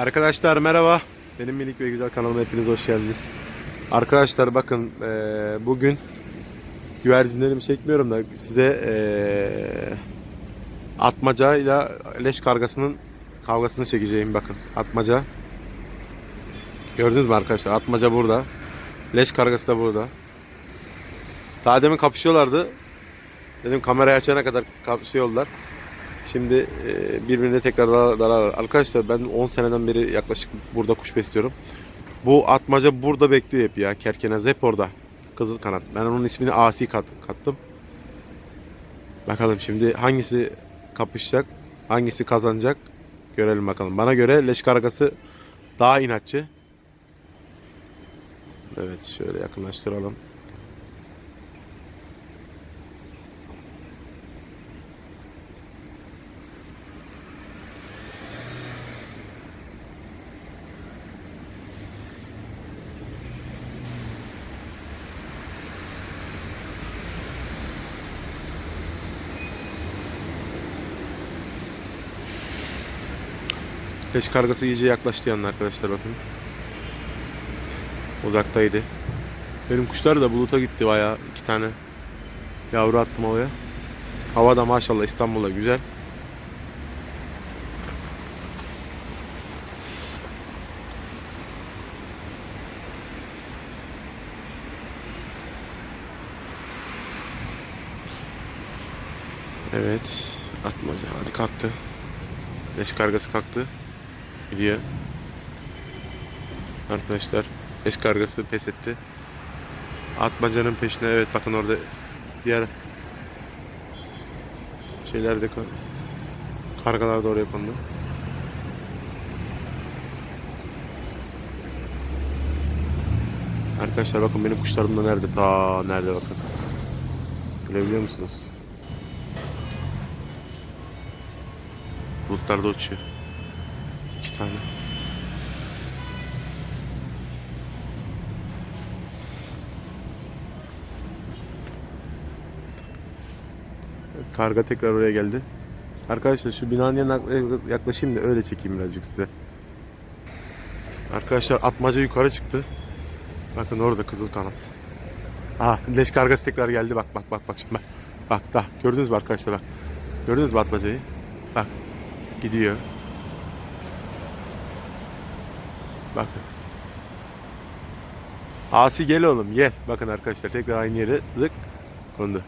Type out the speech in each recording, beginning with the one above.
Arkadaşlar merhaba. Benim minik ve güzel kanalıma hepiniz hoş geldiniz. Arkadaşlar bakın eee, bugün güvercinlerimi çekmiyorum da size eee atmaca ile leş kargasının kavgasını çekeceğim bakın. Atmaca. Gördünüz mü arkadaşlar? Atmaca burada. Leş kargası da burada. Daha demin kapışıyorlardı. Dedim kamerayı açana kadar kapışıyorlar. Şimdi e, birbirine tekrar dalarlar. Arkadaşlar ben 10 seneden beri yaklaşık burada kuş besliyorum. Bu atmaca burada bekliyor hep ya. Kerkenez hep orada. Kızıl kanat. Ben onun ismini Asi kat, kattım. Bakalım şimdi hangisi kapışacak? Hangisi kazanacak? Görelim bakalım. Bana göre leş kargası daha inatçı. Evet şöyle yakınlaştıralım. Leş kargası iyice yaklaştı yanına arkadaşlar bakın. Uzaktaydı. Benim kuşlar da buluta gitti bayağı iki tane. Yavru attım havaya. Hava da maşallah İstanbul'da güzel. Evet. Atmaca. Hadi kalktı. Leş kargası kalktı. Gidiyor. Arkadaşlar leş kargası pes etti. Atmacanın peşine evet bakın orada diğer şeyler de kargalar da oraya kondu. Arkadaşlar bakın benim kuşlarım da nerede? Ta nerede bakın. Görebiliyor musunuz? Bulutlarda uçuyor. Tane. Evet, karga tekrar oraya geldi. Arkadaşlar şu binanın yanına yaklaşayım da öyle çekeyim birazcık size. Arkadaşlar atmaca yukarı çıktı. Bakın orada kızıl kanat. Aha leş kargası tekrar geldi bak bak bak bak şimdi bak. Bak da gördünüz mü arkadaşlar bak. Gördünüz mü atmacayı? Bak gidiyor. Bakın. Asi gel oğlum gel. Bakın arkadaşlar tekrar aynı yere zık kondu.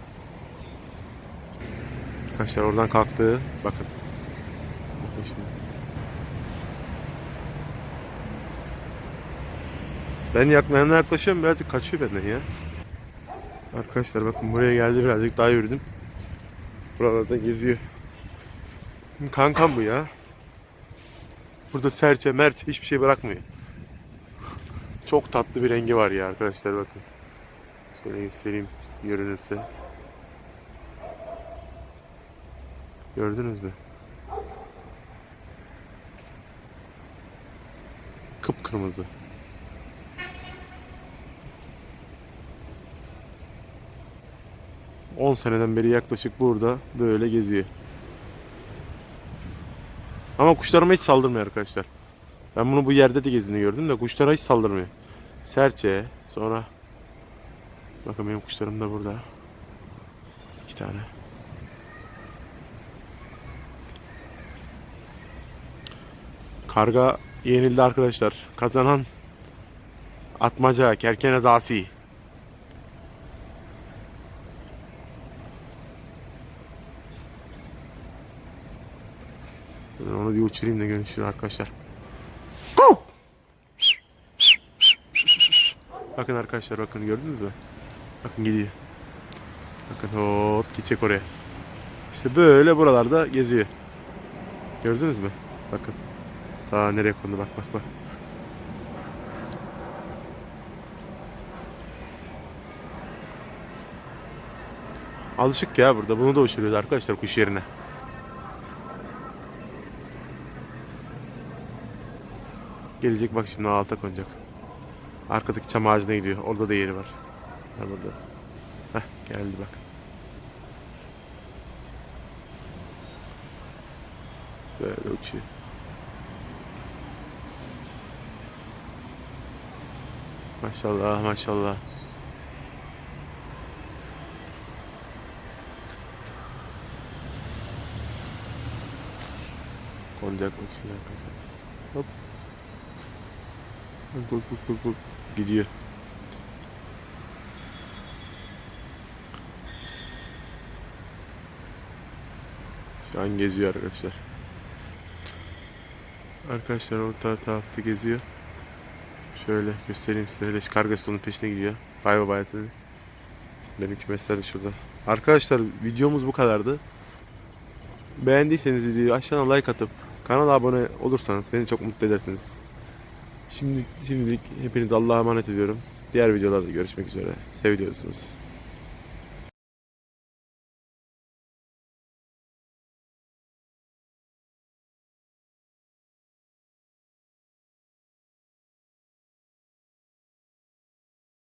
Arkadaşlar oradan kalktı. Bakın. Bakın şimdi. Ben yakınlarına yaklaşıyorum birazcık kaçıyor benden ya. Arkadaşlar bakın buraya geldi birazcık daha yürüdüm. Buralarda geziyor. Kankam bu ya. Burada serçe merçe hiçbir şey bırakmıyor. Çok tatlı bir rengi var ya arkadaşlar bakın. Şöyle göstereyim görünürse. Gördünüz mü? Kıpkırmızı. On seneden beri yaklaşık burada böyle geziyor. Ama kuşlarıma hiç saldırmıyor arkadaşlar. Ben bunu bu yerde de gezini gördüm de kuşlara hiç saldırmıyor. Serçe sonra bakın benim kuşlarım da burada. İki tane. Karga yenildi arkadaşlar. Kazanan Atmaca Kerkenez Asi. Ben onu bir uçurayım da görüşürüz arkadaşlar. Bakın arkadaşlar bakın gördünüz mü? Bakın gidiyor. Bakın hop gidecek oraya. İşte böyle buralarda geziyor. Gördünüz mü? Bakın. Daha nereye kondu bak bak bak. Alışık ya burada. Bunu da uçuruyoruz arkadaşlar kuş yerine. Gelecek bak şimdi alta konacak. Arkadaki çam ağacına gidiyor. Orada da yeri var. Ha burada. Heh geldi bak. Böyle uçuyor. Maşallah maşallah. Konacak bakayım arkadaşlar. Bak bak bak bak. Gidiyor. Şu an geziyor arkadaşlar. Arkadaşlar o tar- tarafta geziyor. Şöyle göstereyim size. Leş kargası onun peşine gidiyor. Bay bay bay sizi. Benim kümesler de şurada. Arkadaşlar videomuz bu kadardı. Beğendiyseniz videoyu aşağıdan like atıp kanala abone olursanız beni çok mutlu edersiniz. Şimdi şimdilik hepinizi Allah'a emanet ediyorum. Diğer videolarda görüşmek üzere. Seviyorsunuz.